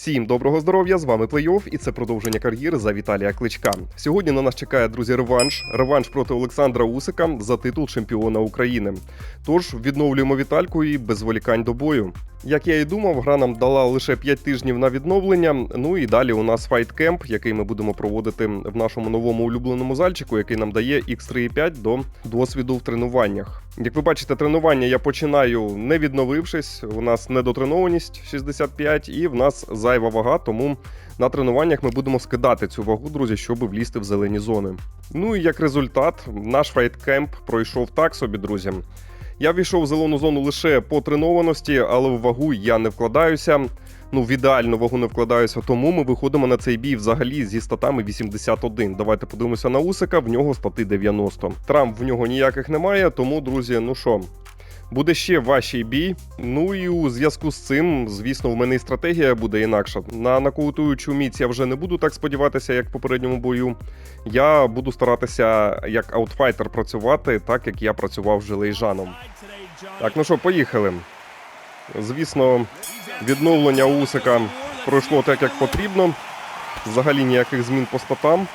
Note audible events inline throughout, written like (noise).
Всім доброго здоров'я! З вами Плейофф, і це продовження кар'єри за Віталія Кличка. Сьогодні на нас чекає друзі реванш. Реванш проти Олександра Усика за титул чемпіона України. Тож відновлюємо Вітальку і без зволікань до бою. Як я і думав, гра нам дала лише 5 тижнів на відновлення. Ну і далі у нас файткемп, який ми будемо проводити в нашому новому улюбленому зальчику, який нам дає X3,5 до досвіду в тренуваннях. Як ви бачите, тренування я починаю не відновившись. У нас недотренованість 65, і в нас зайва вага, тому на тренуваннях ми будемо скидати цю вагу, друзі, щоб влізти в зелені зони. Ну і як результат, наш файткемп пройшов так собі, друзі. Я війшов в зелену зону лише по тренованості, але в вагу я не вкладаюся. Ну, в ідеальну вагу не вкладаюся, тому ми виходимо на цей бій взагалі зі статами 81. Давайте подивимося на Усика, в нього стати 90. Травм в нього ніяких немає, тому, друзі, ну що, буде ще важчий бій. Ну і у зв'язку з цим, звісно, в мене і стратегія буде інакша. На нокаутуючу міць я вже не буду так сподіватися, як в попередньому бою. Я буду старатися як аутфайтер працювати, так як я працював з Желейжаном. Так, ну що, поїхали. Звісно, відновлення Усика пройшло так, як потрібно. Взагалі ніяких змін по статам.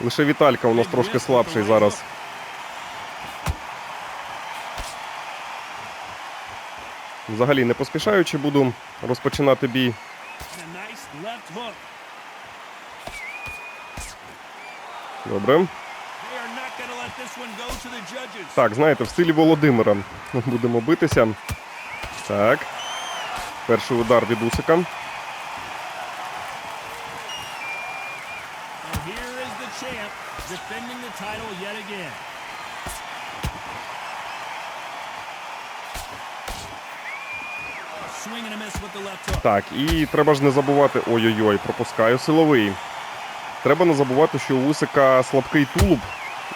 Лише Віталька у нас трошки слабший зараз. Взагалі не поспішаючи буду розпочинати бій. Добре. Так, знаєте, в стилі Володимира (laughs) будемо битися. Так. Перший удар від Усика. Так, і треба ж не забувати. Ой-ой-ой, пропускаю силовий. Треба не забувати, що у Усика слабкий тулуб,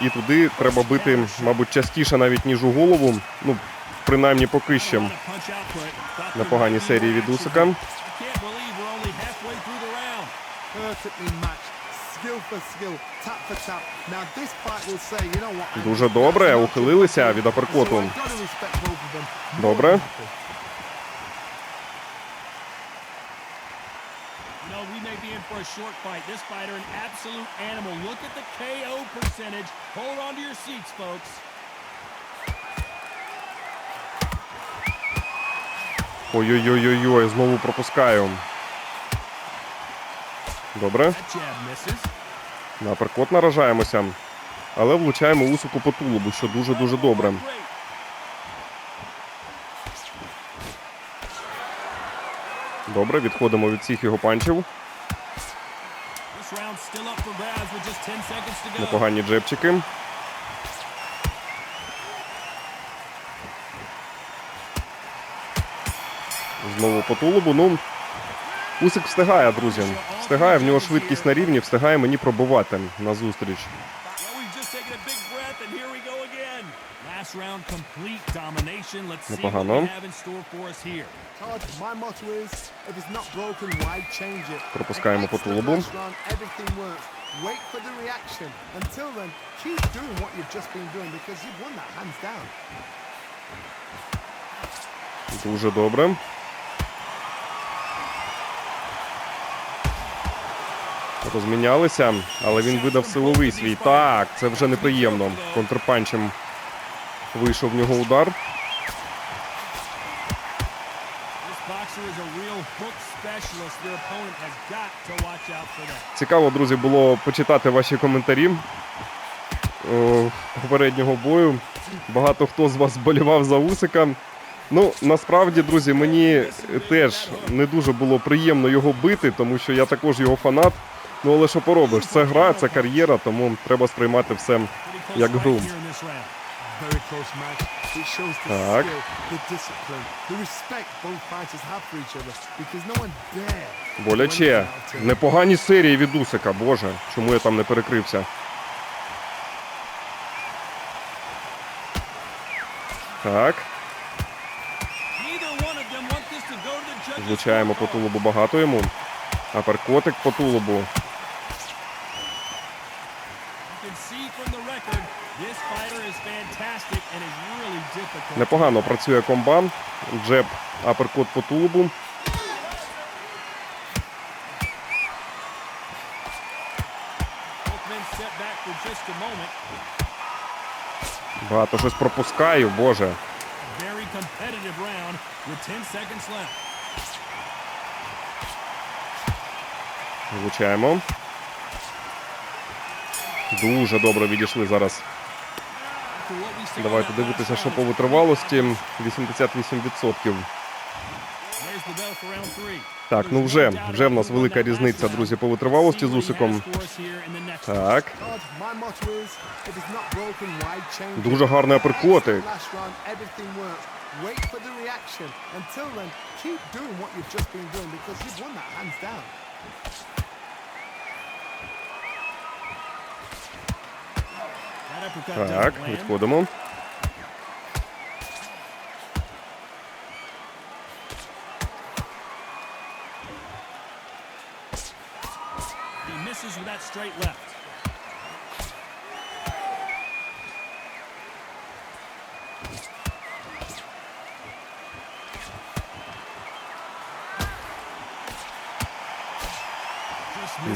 і туди треба бити, мабуть, частіше навіть ніж у голову. Ну, принаймні поки що. There would be серії від Усика. Дуже добре, ухилилися від аперкоту. More Добре. than happy. You know, we may be in for a short fight. This fighter, an absolute animal. Look at the KO percentage. Hold on to your seats, folks. Ой-ой-ой-ой, знову пропускаю. Добре. На аперкот наражаємося. Але влучаємо Усику по тулубу, що дуже-дуже добре. Добре, відходимо від всіх його панчів. This round's Знову по тулубу. Ну, Усик встигає, друзі. Встигає, в нього швидкість на рівні, встигає мені пробивати назустріч. Непогано. Пропускаємо по тулубу. first round, Розмінялися, але він видав силовий свій. Так, це вже неприємно. Контрпанчем вийшов в нього удар. Цікаво, друзі, було почитати ваші коментарі о, попереднього бою. Багато хто з вас болівав за Усика. Ну, насправді, друзі, мені теж не дуже було приємно його бити, тому що я також його фанат. Ну, але що поробиш? Це гра, це кар'єра, тому треба сприймати все як гру. dare. Боляче. Непогані серії від Усика, боже, чому я там не перекрився. Так, влучаємо по тулубу багато йому. Аперкотик по тулубу. Непогано працює комбан. Джеб аперкот по тулубу. Багато щось пропускаю, Боже. Влучаємо. Дуже добре відійшли зараз Давайте дивитися, що по витривалості. 88%. There's the bell for round three. Так, ну вже, вже в нас велика різниця, друзі, по витривалості з Усиком. Так, дуже гарний аперкотик. Wait for the reaction. Until then, keep doing what you've just been doing because you've won that hands down. Misses with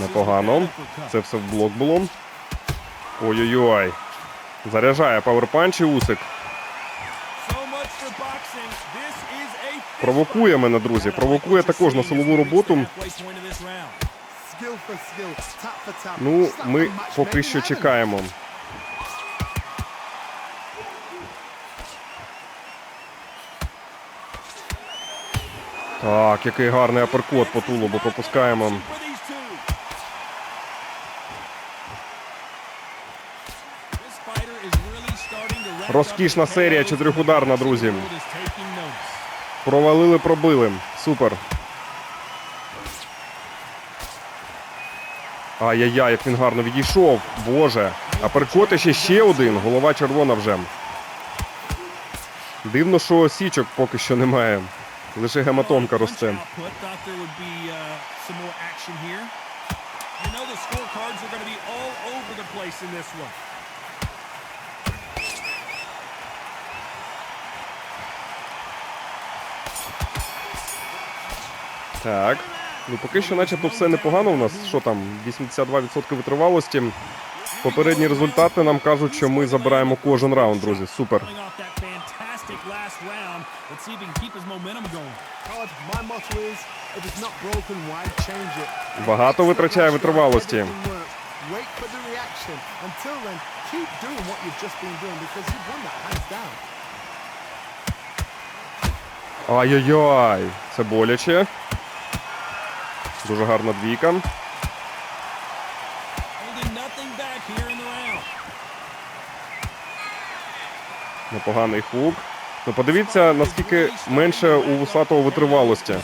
Непогано. Це все в блок було. Ой-ой-ой. Заряджає паверпанч і Усик. Провокує мене, друзі. Провокує також на силову роботу. Ну, ми поки що чекаємо. Так, який гарний аперкот по тулубу пропускаємо. Розкішна серія чотирьохударна, друзі. Провалили, пробили. Супер. Ай-яй-яй, як він гарно відійшов. Боже. Аперкоти ще ще один. Голова червона вже. Дивно, що січок поки що немає. Лише гематомка росте. You know the scorecards are going to be all over the place in this one. Так. Ну поки що, начебто, все непогано у нас. Що там? 82% витривалості. Попередні результати нам кажуть, що ми забираємо кожен раунд, друзі. Супер. Багато витрачає витривалості. Ай-яй-яй, це боляче. Дуже гарна двійка. Непоганий хук. Ну подивіться, наскільки менше у вусатого витривалості.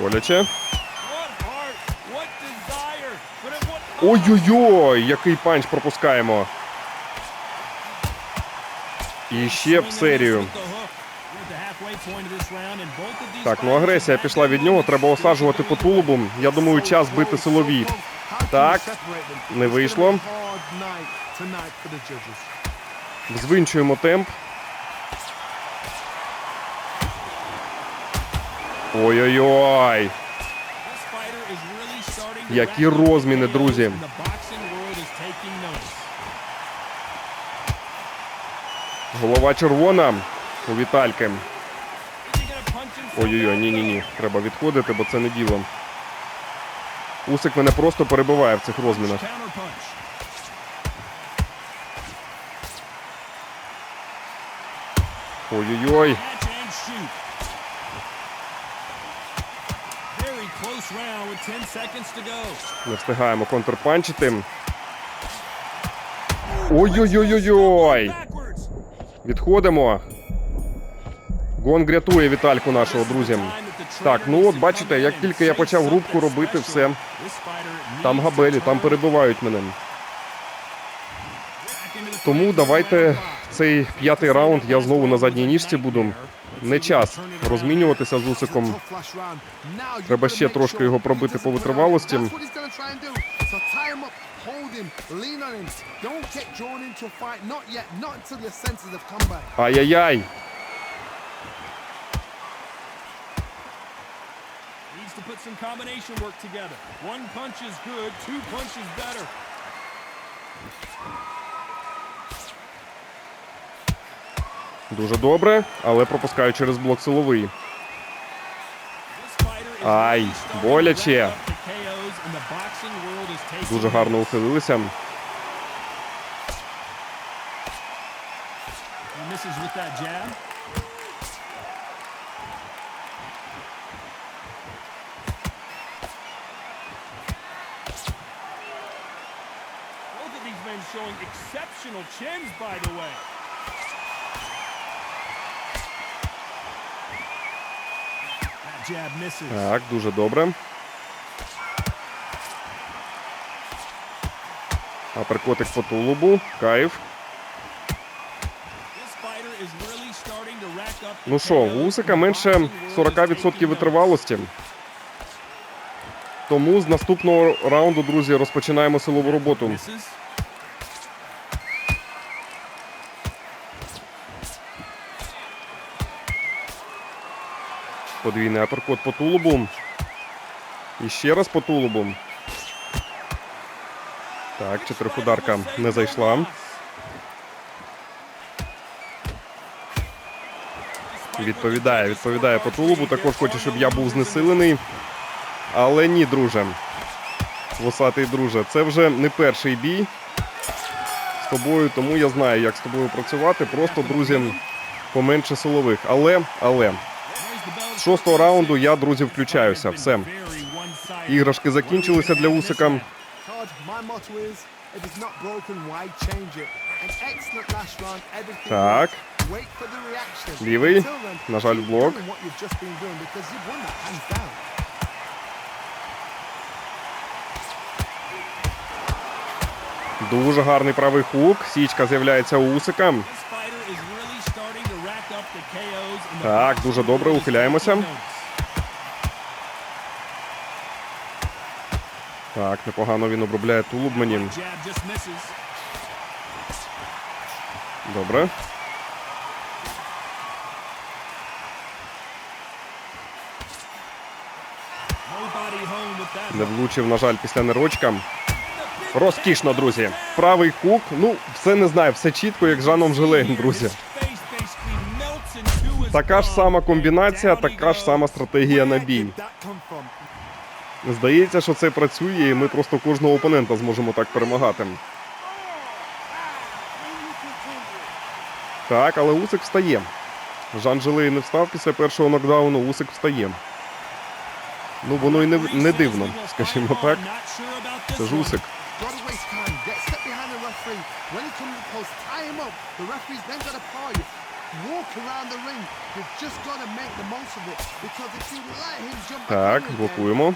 Боляче. What heart, what desire, but at what Ой-ой-ой, який панч пропускаємо. І ще б серію. Так, ну агресія пішла від нього, треба осаджувати по тулубу. Я думаю, час бити силові. Так, не вийшло. Звинчуємо темп. Ой-ой-ой. Які розміни, друзі. Голова червона у Вітальки. Ой-ой-ой, ні-ні-ні. Треба відходити, бо це не діло. Усик мене просто перебиває в цих розмінах. Ой-ой-ой. Very close round with 10 seconds to go. Не встигаємо контрпанчити. Ой-ой-ой-ой-ой. Відходимо. Гонг рятує Вітальку нашого, друзі. Так, ну от бачите, як тільки я почав рубку робити, все. Там габелі, там перебивають мене. Тому давайте цей п'ятий раунд я знову на задній ніжці буду. Не час розмінюватися з усиком. Треба ще трошки його пробити по витривалості. Ай-яй-яй! One punch is good, two punches better. Дуже добре, але пропускаю через блок силовий. Ай, боляче. Дуже гарно ухилилися. Both of these men showing exceptional chins, by the way. Так, дуже добре. Аперкотик по тулубу. Кайф. Ну що, у Усика менше boxing world is 40% витривалості. Тому з наступного раунду, друзі, розпочинаємо силову роботу. Подвійний аперкот по тулубу. І ще раз по тулубу. Так, чотирихударка не зайшла. Відповідає, відповідає по тулубу. Також хоче, щоб я був знесилений. Але ні, друже. Вусатий друже, це вже не перший бій з тобою, тому я знаю, як з тобою працювати. Просто, друзі, поменше силових. Але, але, шостого раунду я, друзі, включаюся. Все. Іграшки закінчилися для Усика. Так. Лівий. На жаль, блок. Дуже гарний правий хук. Січка з'являється у Усика. Так, дуже добре, ухиляємося. Так, непогано він обробляє тулуб мені. Добре. Не влучив, на жаль, після нерочка. Розкішно, друзі. Правий хук. Ну, все не знаю, все чітко, як з Жаном Жилейн, друзі. Така ж сама комбінація, така ж сама стратегія на бій. Здається, що це працює, і ми просто кожного опонента зможемо так перемагати. Так, але Усик встає. Жан Жилей не встав після першого нокдауну, Усик встає. Ну, воно і не, не дивно, скажімо так. Це ж Усик. Так, блокуємо.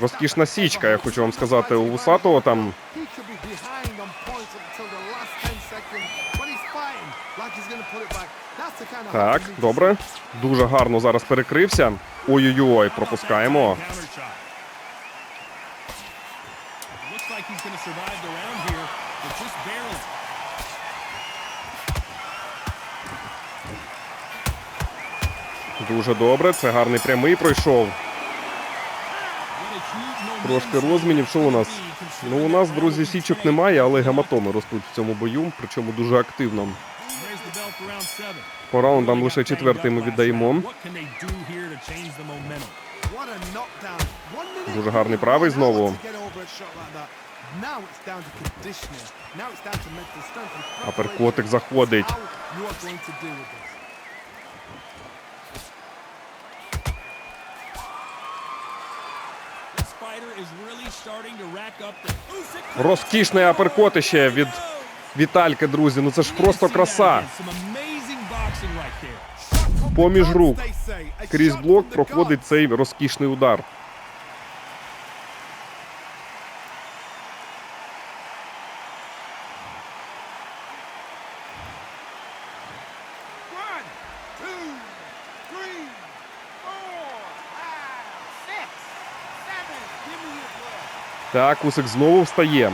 Розкішна січка, я хочу вам сказати, у Вусатого там He could be behind on points until the last 10 seconds. When he's fighting, like he's going to put it back. That's the kind of Так, добре. Дуже гарно зараз перекрився. Ой-ой-ой, пропускаємо. He's going to survive the round here, but just barely. Дуже добре. Це гарний прямий пройшов. Трошки розмінів. Що у нас? Ну, у нас, друзі, січок немає, але гематоми ростуть в цьому бою, причому дуже активно. По раундам лише четвертий ми віддаємо. Дуже гарний правий знову. Аперкотик заходить. Розкішне аперкотище від Вітальки, друзі. Ну це ж просто краса. Поміж рук. Крізь блок проходить цей розкішний удар. Так, Усик знову встає.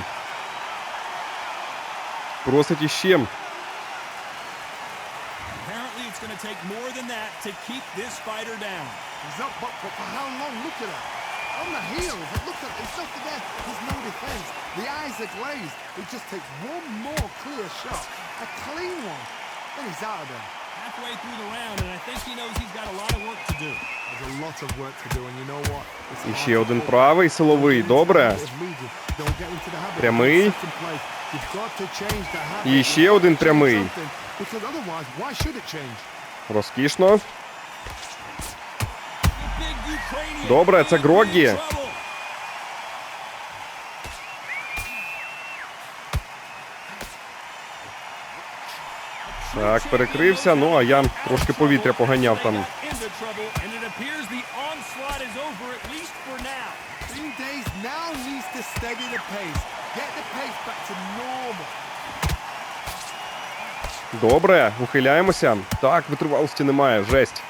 Просить іще. take more than that to keep this fighter down. He's up, but, but for how long? Look at that. On the heels. Look at it's just there. There's no defense. The eyes are glazed. He just takes one more clear shot. A clean one. Then he's out of there. Halfway through the round, and I think he knows he's got a lot of work to do. There's a lot of work to do, and you know what? І ще один правий силовий. Добре. Прямий. І ще один прямий. Розкішно. Добре, це Грогі. Так, перекрився. Ну а я трошки повітря поганяв там. Into trouble, and it appears the onslaught is over, at least for now. Three days now needs to steady the pace. Get the pace back to normal. Добре, ухиляємося. Так, витривалості немає. Жесть.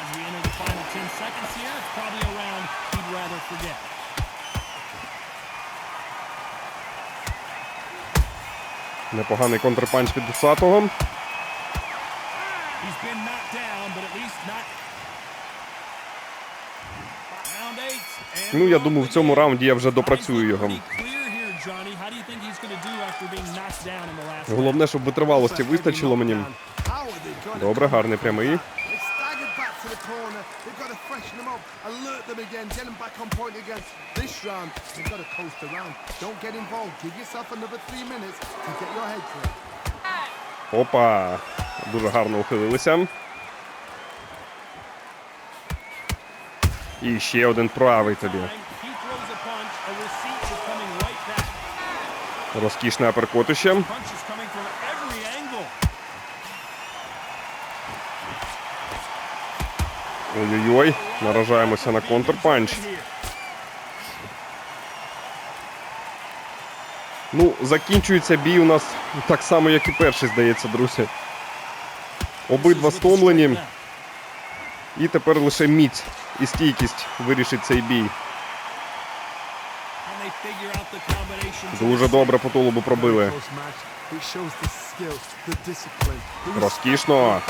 As we enter the final 10 seconds here, it's probably a round he'd rather forget. Непоганий контрпанч від Усатого. He's been knocked down, but at least not. Round eight, and Ну, я думаю, в цьому раунді я вже допрацюю його. Головне, щоб витривалості вистачило мені. Добре, гарний прямий. Опа. Дуже гарно ухилилися. І ще один правий тобі. Розкішне angle. Ой-ой-ой. Наражаємося на контрпанч. Ну, закінчується бій у нас так само, як і перший, здається, друзі. Обидва стомлені. І тепер лише міць і стійкість вирішить цей бій. Дуже добре по тулубу пробили. Розкішно.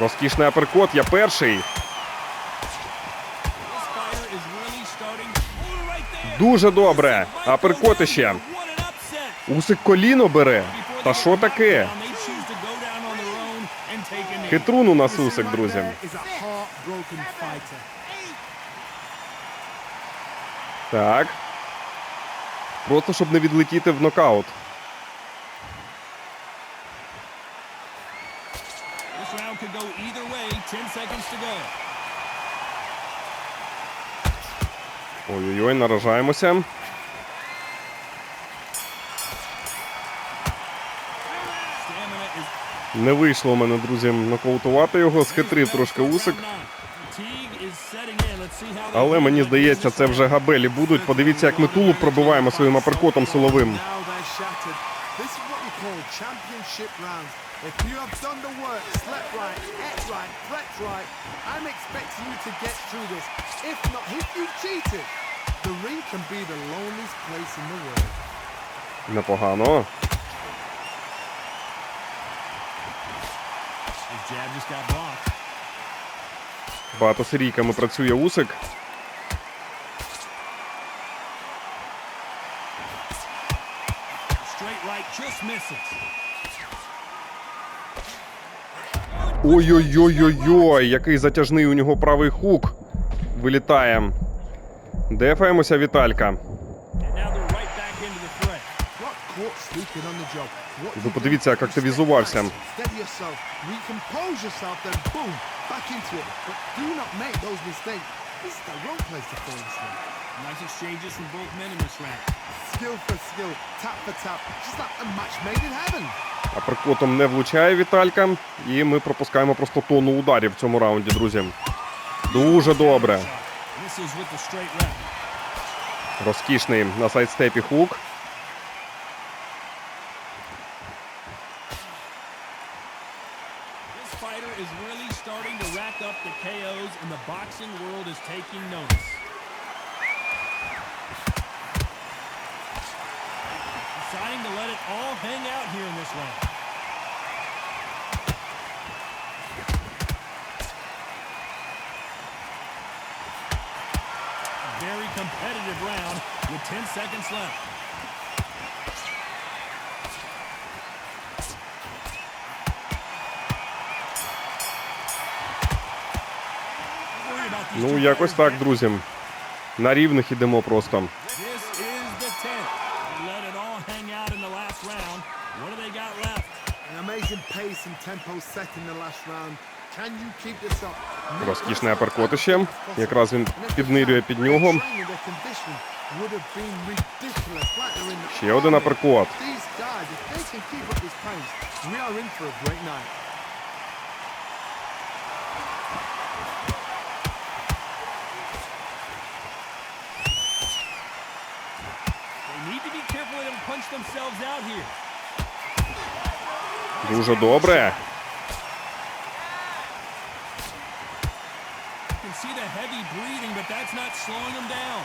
Розкішний аперкот, я перший. Oh. Дуже добре. An upset. Усик коліно бере. Та що таке? Хитрун у нас усик, друзі. Так. Просто щоб не відлетіти в нокаут. This round Не вийшло у мене, друзі, нокаутувати його. Схитрив трошки усик. Але мені здається, це вже габелі будуть. Подивіться, як ми тулуб пробиваємо своїм аперкотом силовим. Непогано. Багатосерійками працює усик. Ой-ой-ой-ой-ой, який затяжний у нього правий хук. Вилітає. Дефаємося, Віталька. Ви подивіться, як активізувався. Yourself, recompose yourself, then boom, back into it. But do not make those mistakes. This is the wrong place to fall asleep. Nice exchanges from both men in this round. Skill for skill, tap for tap, just like a match made in heaven. Аперкотом не влучає Віталька. І ми пропускаємо просто тонну ударів в цьому раунді, друзі. Дуже добре. Розкішний на сайдстепі хук. fighter is really starting to rack up the KOs, and the boxing world is taking notice. Deciding to let it all hang out here in this round. Very competitive round with 10 seconds left. The last round. Can you keep this up? Розкішне аперкотище. Якраз він піднирює під нього. Ще один аперкот. These guys, if they can keep up this pace, we are in for a great night. They need to be careful they don't punch themselves out here. Дуже добре. You can see the heavy breathing, but that's not slowing them down.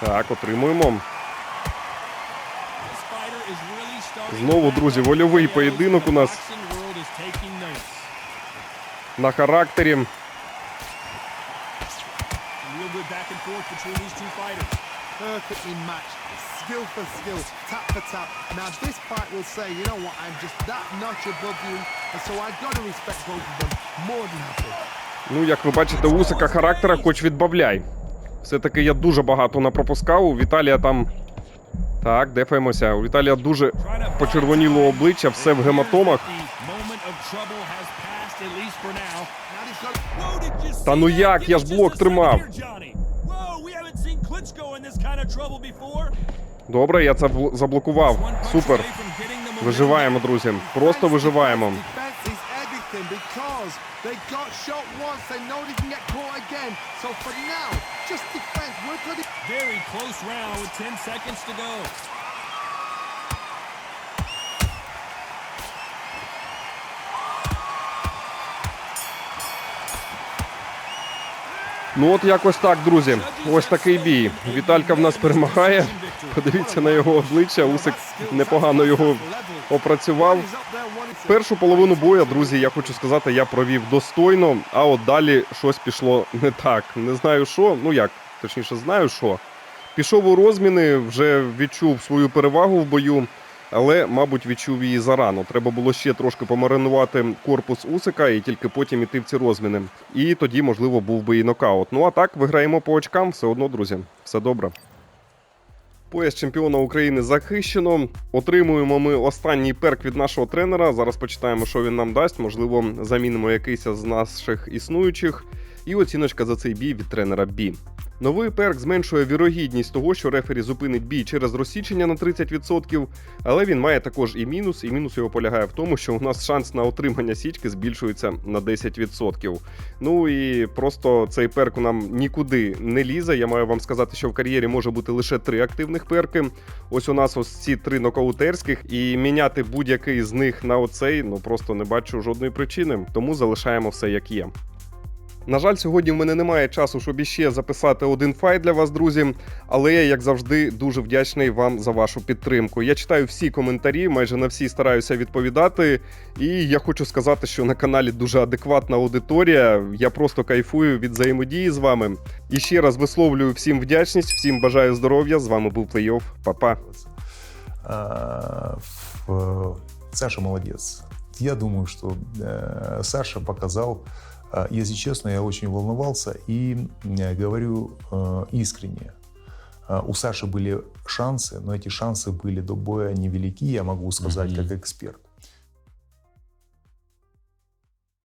Так, отримуємо. This fighter is really starting Знову, to друзі, back up вольовий the поєдинок The у нас. boxing world is taking notice. На характері. Real good back and forth between these two fighters. Perfectly matched, skill for skill, tap for tap. Now this fight will say, you know what, I'm just that notch above you, and so I've got to respect both of them more than happy. Ну, як ви бачите, Усика характера хоч відбавляй. Все-таки я дуже багато напропускав. У Віталія там. Так, дефаємося. У Віталія дуже почервоніло обличчя, все в гематомах. Та ну як? Я ж блок тримав. Добре, я це бл- заблокував. Супер. Виживаємо, друзі. Просто виживаємо. Very close round with 10 seconds to go. Ну от якось так, друзі. Ось такий бій. Віталька в нас перемагає. Подивіться на його обличчя. Усик непогано його опрацював. Першу половину бою, друзі, я хочу сказати, я провів достойно, а от далі щось пішло не так. Не знаю що, ну як, точніше, знаю що. Пішов у розміни, вже відчув свою перевагу в бою, але, мабуть, відчув її зарано. Треба було ще трошки помаринувати корпус Усика і тільки потім іти в ці розміни. І тоді, можливо, був би і нокаут. Ну а так, виграємо по очкам, все одно, друзі, все добре. Пояс чемпіона України захищено. Отримуємо ми останній перк від нашого тренера. Зараз почитаємо, що він нам дасть. Можливо, замінимо якийсь з наших існуючих. І оціночка за цей бій від тренера Бі. Новий перк зменшує вірогідність того, що рефері зупинить бій через розсічення на 30%, але він має також і мінус, і мінус його полягає в тому, що у нас шанс на отримання січки збільшується на 10%. Ну і просто цей перк нам нікуди не лізе. Я маю вам сказати, що в кар'єрі може бути лише три активних перки. Ось у нас ось ці три нокаутерських, і міняти будь-який з них на оцей ну просто не бачу жодної причини, тому залишаємо все як є. На жаль, сьогодні в мене немає часу, щоб іще записати один файт для вас, друзі. Але я, як завжди, дуже вдячний вам за вашу підтримку. Я читаю всі коментарі, майже на всі стараюся відповідати. І я хочу сказати, що на каналі дуже адекватна аудиторія. Я просто кайфую від взаємодії з вами. І ще раз висловлюю всім вдячність, всім бажаю здоров'я. З вами був плей-офф. Па-па. Саша молодец. Я думаю, что э, Саша показал, э, если честно, я очень волновался и говорю э, искренне. Э, У Саши были шансы, но эти шансы были до боя невелики, я могу сказать, Мгм. как эксперт.